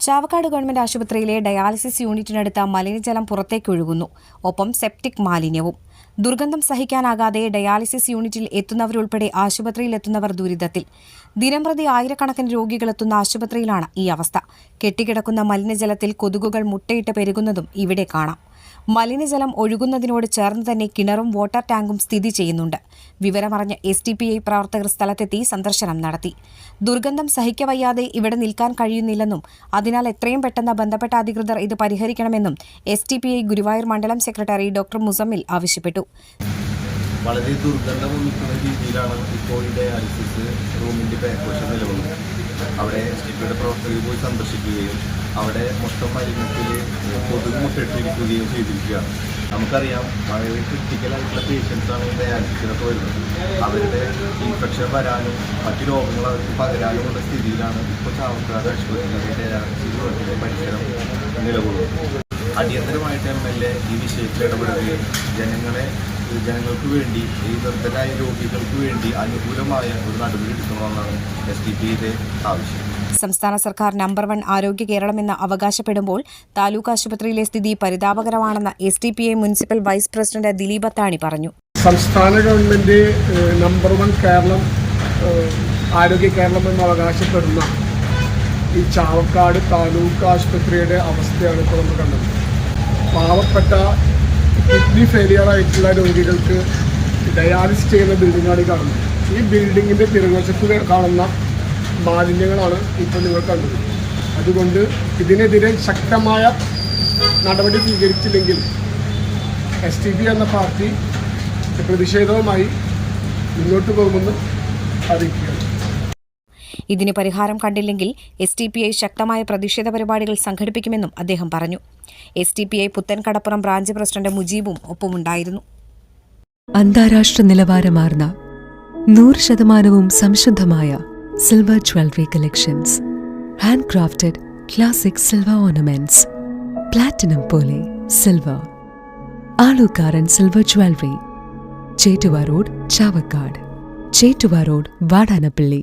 Chavakkad government ആശുപത്രിയിലെ dialysis യൂണിറ്റിനടുത്ത മലിനജലം പുറത്തേക്കൊഴുകുന്നു ഒപ്പം സെപ്റ്റിക് മാലിന്യവും. ദുർഗന്ധം സഹിക്കാനാകാതെ ഡയാലിസിസ് യൂണിറ്റിൽ എത്തുന്നവരുൾപ്പെടെ ആശുപത്രിയിലെത്തുന്നവർ ദുരിതത്തിൽ. ദിനംപ്രതി ആയിരക്കണക്കിന് രോഗികളെത്തുന്ന ആശുപത്രിയിലാണ് ഈ അവസ്ഥ. കെട്ടിക്കിടക്കുന്ന മലിനജലത്തിൽ കൊതുകുകൾ മുട്ടയിട്ട് പെരുകുന്നതും ഇവിടെ കാണാം. മലിനജലം ഒഴുകുന്നതിനോട് ചേർന്ന് തന്നെ കിണറും വാട്ടർ ടാങ്കും സ്ഥിതി ചെയ്യുന്നുണ്ട്. വിവരമറിഞ്ഞ എസ് ടി പി ഐ പ്രവർത്തകർ സ്ഥലത്തെത്തി സന്ദർശനം നടത്തി. ദുർഗന്ധം സഹിക്കവയ്യാതെ ഇവിടെ നിൽക്കാൻ കഴിയുന്നില്ലെന്നും അതിനാൽ എത്രയും പെട്ടെന്ന് ബന്ധപ്പെട്ട അധികൃതർ ഇത് പരിഹരിക്കണമെന്നും S T P I Guruvayur മണ്ഡലം സെക്രട്ടറി ഡോക്ടർ മുസമ്മിൽ ആവശ്യപ്പെട്ടു. വളരെ ദുർഗന്ധം വന്നിട്ടുള്ള രീതിയിലാണ് ഇപ്പോൾ ഈ ഡയാലിസിസ് റൂമിന്റെ അവിടെ സ്റ്റിപ്പിയുടെ പ്രവർത്തകർ പോയി സന്ദർശിക്കുകയും അവിടെ മൊത്തം മലിനത്തിൽ കൊതുക് മുട്ടിട്ടിരിക്കുകയും ചെയ്തിരിക്കുകയാണ് നമുക്കറിയാം വളരെ ക്രിട്ടിക്കലായിട്ടുള്ള പേഷ്യൻസാണ് ഈ ഡയാലിസിസിനൊക്കെ വരുന്നത്. അവരുടെ ഇൻഫെക്ഷൻ വരാനും മറ്റ് രോഗങ്ങൾ അവർക്ക് പകരാനുമുള്ള സ്ഥിതിയിലാണ് ഇപ്പോൾ ചാവക്കാട് ആശുപത്രിയിലെ ഡയാലിസിസ് പരിസരം നിലകൊള്ളുന്നത്. അടിയന്തരമായിട്ട് എം എൽ എ ഈ വിഷയത്തിൽ ഇടപെടുകയും ജനങ്ങളെ ജനങ്ങൾക്ക് വേണ്ടി ഈ നിർദ്ധരായ രോഗികൾക്ക് വേണ്ടി അനുകൂലമായ ഒരു നടപടി എടുക്കണമെന്നാണ് എസ് ഡി പിയുടെ ആവശ്യം. സംസ്ഥാന സർക്കാർ നമ്പർ വൺ ആരോഗ്യ കേരളമെന്ന് അവകാശപ്പെടുമ്പോൾ താലൂക്ക് ആശുപത്രിയിലെ സ്ഥിതി പരിതാപകരമാണെന്ന് S D P I municipal vice president Dileep Athani പറഞ്ഞു. സംസ്ഥാന ഗവൺമെന്റ് നമ്പർ വൺ കേരളം ആരോഗ്യ കേരളം എന്ന് അവകാശപ്പെടുന്ന ഈ ചാവക്കാട് താലൂക്ക് ആശുപത്രിയുടെ അവസ്ഥയാണ് ഇപ്പോൾ നമ്മൾ കണ്ടത്. പാവപ്പെട്ട കിഡ്നി ഫെയിലിയർ ആയിട്ടുള്ള രോഗികൾക്ക് ഡയാലിസിസ് ചെയ്യുന്ന ബിൽഡിങ്ങാണ് ഈ കാണുന്നത്. ഈ ബിൽഡിങ്ങിന്റെ തിരുവശത്ത് കാണുന്ന മാലിന്യങ്ങളാണ് ഇപ്പോൾ നിങ്ങൾ കണ്ടത്. അതുകൊണ്ട് ഇതിനെതിരെ ശക്തമായ നടപടി സ്വീകരിച്ചില്ലെങ്കിൽ എസ് ടി പി എന്ന പാർട്ടി പ്രതിഷേധവുമായി മുന്നോട്ട് പോകുമെന്ന് അറിയിക്കുകയാണ്. ഇതിന് പരിഹാരം കണ്ടില്ലെങ്കിൽ എസ് ടി പി ഐ ശക്തമായ പ്രതിഷേധ പരിപാടികൾ സംഘടിപ്പിക്കുമെന്നും അദ്ദേഹം പറഞ്ഞു. S T P I Puthenkadappuram branch president മുജീബും ഒപ്പമുണ്ടായിരുന്നു. അന്താരാഷ്ട്ര നിലവാരമാർന്ന നൂറ് ശതമാനവും സംശുദ്ധമായ silver jewellery collections handcrafted classic silver ornaments platinum പോലെ silver Alukkaran silver jewellery Chettuva road Chavakkad. Chettuva road Vadanappally.